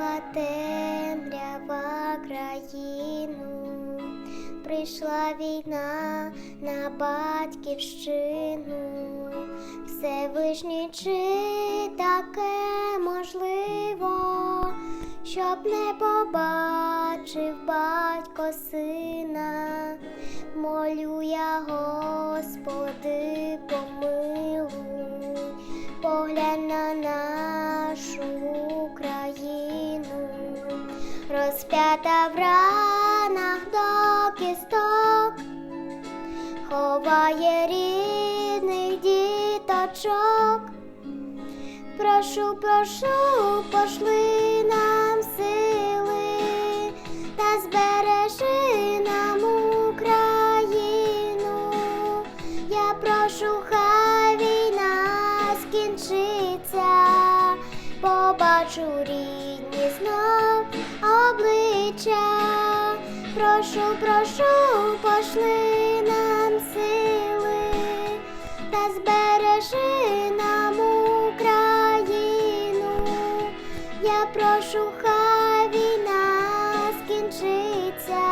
Охопила темрява країну, прийшла війна на батьківщину, Всевишній чи таке можливо, щоб не побачив батько сина, молю я Господи. Розп'ята в ранах до кісток, ховає рідних діточок. Прошу, прошу, пошли нам сили та збережи нам Україну. Я прошу, хай війна скінчиться, побачу знов обличчя. Прошу, прошу, пошли нам сили та збережи нам Україну. Я прошу, хай війна скінчиться,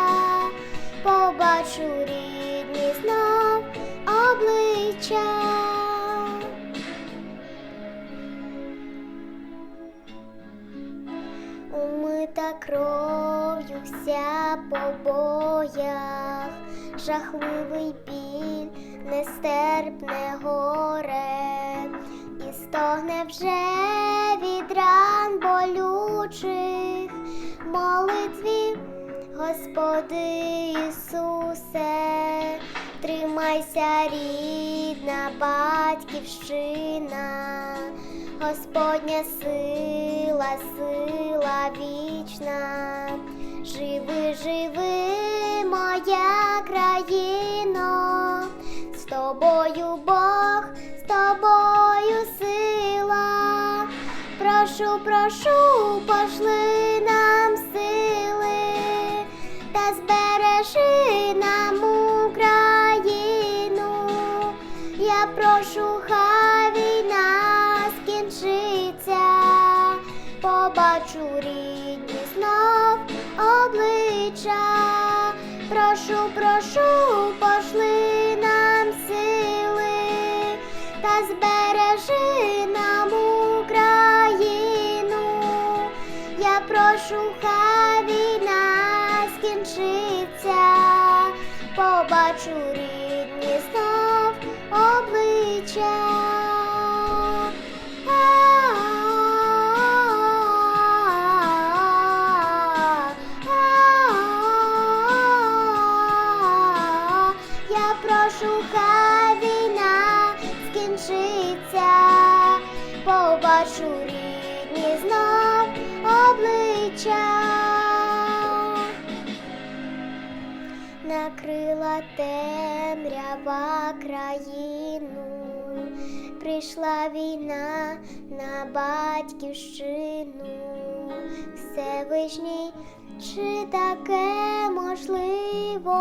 побачу рідні знов обличчя. Умита кров'ю вся по боях, жахливий біль, нестерпне горе, і стогне вже від ран болючих молитві, Господи Ісусе, тримайся, рідна батьківщина. Господня сила, сила вічна, живи, живи, моя країно, з тобою Бог, з тобою сила. Прошу, прошу, пошли нам сили та збережи нам Україну. Я прошу, хай війна скінчиться, побачу рідні обличчя. Прошу, прошу, пошли нам сили та збережи нам Україну. Я прошу, хай війна скінчиться, побачу рідні Я війна скінчиться, побачу рідні знов обличчя. Накрила темрява країну, прийшла війна на батьківщину, Всевишній, чи таке можливо,